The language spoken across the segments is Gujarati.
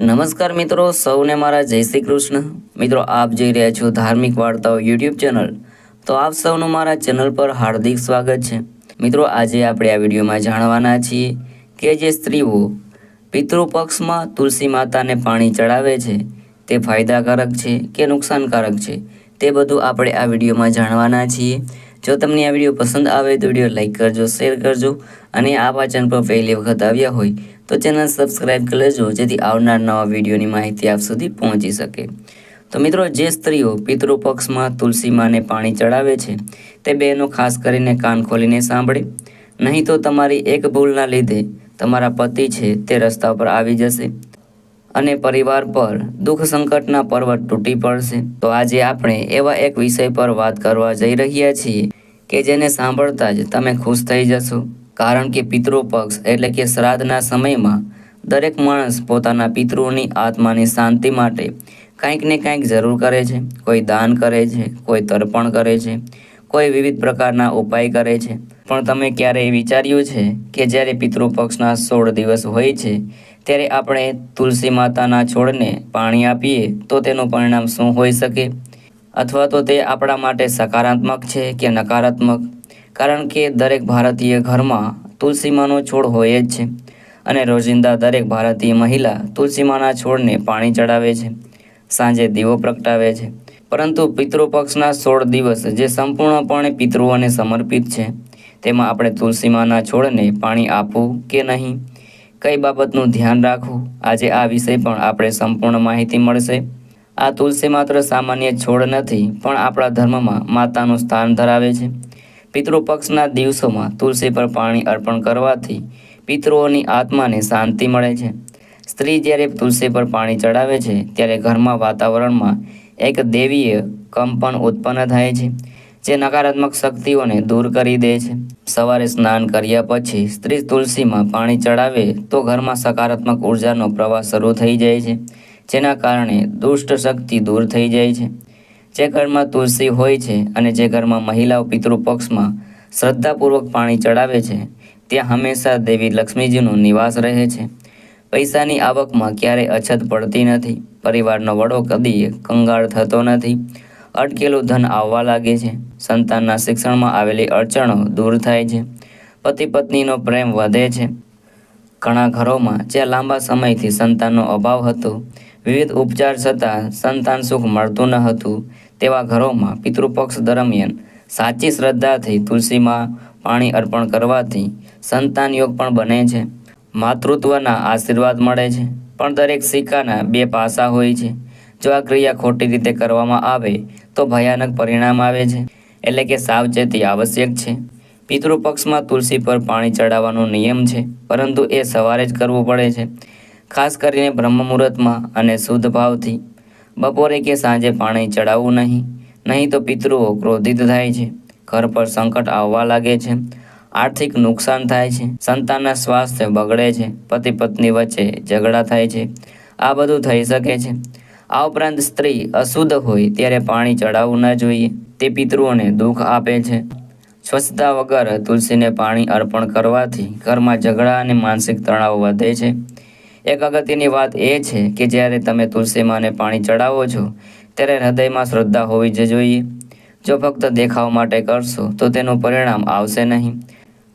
નમસ્કાર મિત્રો, સૌને મારા જય શ્રી કૃષ્ણ. મિત્રો, આપ જોઈ રહ્યા છો ધાર્મિક વાર્તાઓ યુટ્યુબ ચેનલ. તો આપ સૌનું મારા ચેનલ પર હાર્દિક સ્વાગત છે. મિત્રો, આજે આપણે આ વિડીયોમાં જાણવાના છીએ કે જે સ્ત્રીઓ પિતૃપક્ષમાં તુલસી માતાને પાણી ચડાવે છે, તે ફાયદાકારક છે કે નુકસાનકારક છે, તે બધું આપણે આ વિડીયોમાં જાણવાના છીએ. જો તમને આ વીડિયો પસંદ આવે તો વીડિયો લાઇક કરજો, શેર કરજો અને આ વાચન પર પહેલી વખત આવ્યા હોય તો ચેનલ સબસ્ક્રાઈબ કરી લેજો, જેથી આવનાર નવા વિડીયોની માહિતી આપ સુધી પહોંચી શકે. તો મિત્રો, જે સ્ત્રીઓ પિતૃપક્ષમાં તુલસી માને પાણી ચડાવે છે, તે બહેનો ખાસ કરીને કાન ખોલીને સાંભળે. નહીં તો તમારી એક ભૂલના લીધે તમારા પતિ છે તે રસ્તા પર આવી જશે અને પરિવાર પર દુઃખ સંકટના પર્વત તૂટી પડશે. તો આજે આપણે એવા એક વિષય પર વાત કરવા જઈ રહ્યા છીએ કે જેને સાંભળતા જ તમે ખુશ થઈ જશો. કારણ કે પિતૃપક્ષ એટલે કે શ્રાદ્ધના સમયમાં દરેક માણસ પોતાના પિતૃઓની આત્માની શાંતિ માટે કંઈક ને કંઈક જરૂર કરે છે. કોઈ દાન કરે છે, કોઈ તર્પણ કરે છે, કોઈ વિવિધ પ્રકારના ઉપાય કરે છે. પણ તમે ક્યારેય વિચાર્યું છે કે જ્યારે પિતૃપક્ષના સોળ દિવસ હોય છે, ત્યારે આપણે તુલસી માતાના છોડને પાણી આપીએ તો તેનું પરિણામ શું હોઈ શકે? અથવા તો તે આપણા માટે સકારાત્મક છે કે નકારાત્મક? કારણ કે દરેક ભારતીય ઘરમાં તુલસીમાનો છોડ હોય જ છે અને રોજિંદા દરેક ભારતીય મહિલા તુલસીમાના છોડને પાણી ચડાવે છે, સાંજે દીવો પ્રગટાવે છે. પરંતુ પિતૃપક્ષના સોળ દિવસ જે સંપૂર્ણપણે પિતૃઓને સમર્પિત છે, તેમાં આપણે તુલસીમાના છોડને પાણી આપવું કે નહીં? કઈ બાબતનું ધ્યાન રાખવું? આજે આ વિષય પણ આપણે સંપૂર્ણ માહિતી મળશે. આ તુલસી માત્ર સામાન્ય છોડ નથી, પણ આપણા ધર્મમાં માતાનું સ્થાન ધરાવે છે. પિતૃપક્ષના દિવસોમાં તુલસી પર પાણી અર્પણ કરવાથી પિતૃઓની આત્માને શાંતિ મળે છે. સ્ત્રી જ્યારે તુલસી પર પાણી ચડાવે છે, ત્યારે ઘરમાં વાતાવરણમાં એક દેવીય કંપન ઉત્પન્ન થાય છે, જે નકારાત્મક શક્તિઓને દૂર કરી દે છે. સવારે સ્નાન કર્યા પછી સ્ત્રી તુલસીમાં પાણી ચડાવે તો ઘરમાં સકારાત્મક ઉર્જાનો પ્રવાહ શરૂ થઈ જાય છે, જેના કારણે દુષ્ટ શક્તિ દૂર થઈ જાય છે. જે ઘરમાં તુલસી હોય છે અને જે ઘરમાં મહિલાઓ પિતૃપક્ષમાં શ્રદ્ધાપૂર્વક પાણી ચડાવે છે, ત્યાં હંમેશા દેવી લક્ષ્મીજીનો નિવાસ રહે છે. પૈસાની આવકમાં ક્યારેય અછત પડતી નથી, પરિવારનો વડો કદીએ કંગાળ થતો નથી. અટકેલું ધન આવવા લાગે છે. સંતાનના શિક્ષણમાં આવેલી અડચણો દૂર થાય છે. પતિ પત્નીનો પ્રેમ વધે છે. ઘણા ઘરોમાં જ્યાં લાંબા સમયથી સંતાનનો અભાવ હતો, વિવિધ ઉપચાર છતાં સંતાન સુખ મળતું ન હતું, તેવા ઘરોમાં પિતૃપક્ષ દરમિયાન સાચી શ્રદ્ધાથી તુલસીમાં પાણી અર્પણ કરવાથી સંતાન યોગ પણ બને છે. માતૃત્વના આશીર્વાદ મળે છે, પણ દરેક સિક્કાના બે પાસા હોય છે. જો આ ક્રિયા ખોટી રીતે કરવામાં આવે, તો ભયાનક પરિણામ આવે છે, એટલે કે સાવચેતી આવશ્યક છે. પિતૃપક્ષમાં તુલસી પર પાણી ચડાવવાનો નિયમ છે, પરંતુ એ સવારે જ કરવું પડે છે. ખાસ કરીને બ્રહ્મ મુહૂર્તમાં અને શુદ્ધ ભાવથી. બપોરે કે સાંજે પાણી ચડાવવું નહીં નહીં તો પિતૃઓ ક્રોધિત થાય છે, ઘર પર સંકટ આવવા લાગે છે, આર્થિક નુકસાન થાય છે, સંતાનના સ્વાસ્થ્ય બગડે છે, પતિ પત્ની વચ્ચે ઝઘડા થાય છે, આ બધું થઈ શકે છે. આ ઉપરાંત સ્ત્રી અશુદ્ધ હોય ત્યારે પાણી ચડાવવું ન જોઈએ, તે પિતૃઓને દુઃખ આપે છે. સ્વચ્છતા વગર તુલસીને પાણી અર્પણ કરવાથી ઘરમાં ઝઘડા અને માનસિક તણાવ વધે છે. એક અગત્યની વાત એ છે કે જ્યારે તમે તુલસીમાને પાણી ચડાવો છો, ત્યારે હૃદયમાં શ્રદ્ધા હોવી જ જોઈએ. જો ફક્ત દેખાવ માટે કરશો, તો તેનું પરિણામ આવશે નહીં.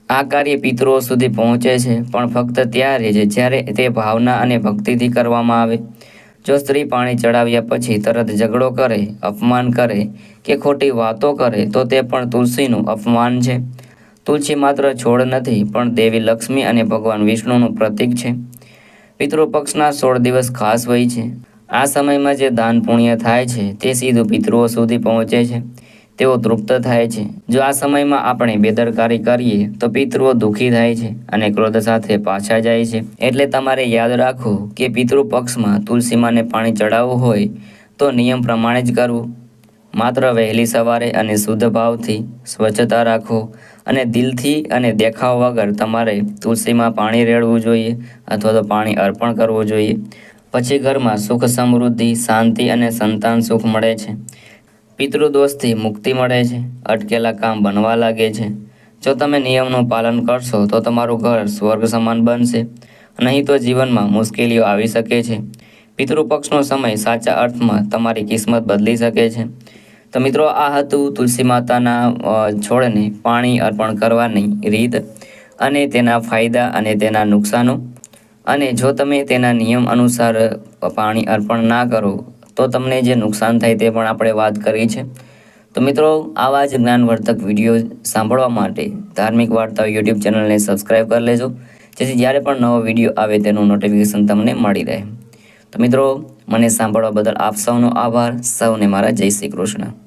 આ કાર્ય પિતૃઓ સુધી પહોંચે છે, પણ ફક્ત ત્યારે જ જ્યારે તે ભાવના અને ભક્તિથી કરવામાં આવે. જો સ્ત્રી પાણી ચડાવ્યા પછી તરત ઝઘડો કરે, અપમાન કરે કે ખોટી વાતો કરે, તો તે પણ તુલસીનું અપમાન છે. તુલસી માત્ર છોડ નથી, પણ દેવી લક્ષ્મી અને ભગવાન વિષ્ણુનું પ્રતીક છે. પિતૃપક્ષના સોળ દિવસ ખાસ હોય છે. આ સમયમાં જે દાન પુણ્ય થાય છે, તે સીધું પિતૃઓ સુધી પહોંચે છે. તેઓ તૃપ્ત થાય છે. જો આ સમયમાં આપણે બેદરકારી કરીએ, તો પિતૃઓ દુઃખી થાય છે અને ક્રોધ સાથે પાછા જાય છે. એટલે તમારે યાદ રાખવું કે પિતૃ પક્ષમાં તુલસીમાને પાણી ચડાવવું હોય, તો નિયમ પ્રમાણે જ કરવું. માત્ર વહેલી સવારે અને શુદ્ધ ભાવથી સ્વચ્છતા રાખો અને દિલથી અને દેખાવ વગર તમારે તુલસીમાં પાણી રેડવું જોઈએ અથવા તો પાણી અર્પણ કરવું જોઈએ. પછી ઘરમાં સુખ સમૃદ્ધિ, શાંતિ અને સંતાન સુખ મળે છે. પિતૃદોષથી મુક્તિ મળે છે, અટકેલા કામ બનવા લાગે છે. જો તમે નિયમનું પાલન કરશો, તો તમારું ઘર સ્વર્ગ સમાન બનશે. નહીં તો જીવનમાં મુશ્કેલીઓ આવી શકે છે. પિતૃપક્ષનો સમય સાચા અર્થમાં તમારી કિસ્મત બદલી શકે છે. તો મિત્રો, આ હતું તુલસી માતાના છોડને પાણી અર્પણ કરવાની રીત અને તેના ફાયદા અને તેના નુકસાનો. અને જો તમે તેના નિયમ અનુસાર પાણી અર્પણ ના કરો તો તમને જે નુકસાન થાય તે પણ આપણે વાત કરી છે તો મિત્રો, આવા જ જ્ઞાનવર્ધક વીડિયો સાંભળવા માટે ધાર્મિક વાર્તાઓ યુટ્યુબ ચેનલને સબસ્ક્રાઈબ કરી લેજો. જેથી જ્યારે પણ નવો વીડિયો આવે તેનું નોટિફિકેશન તમને મળી રહે. તો મિત્રો, મને સાંભળવા બદલ આપ સૌનો આભાર. સૌને મારા જય શ્રી કૃષ્ણ.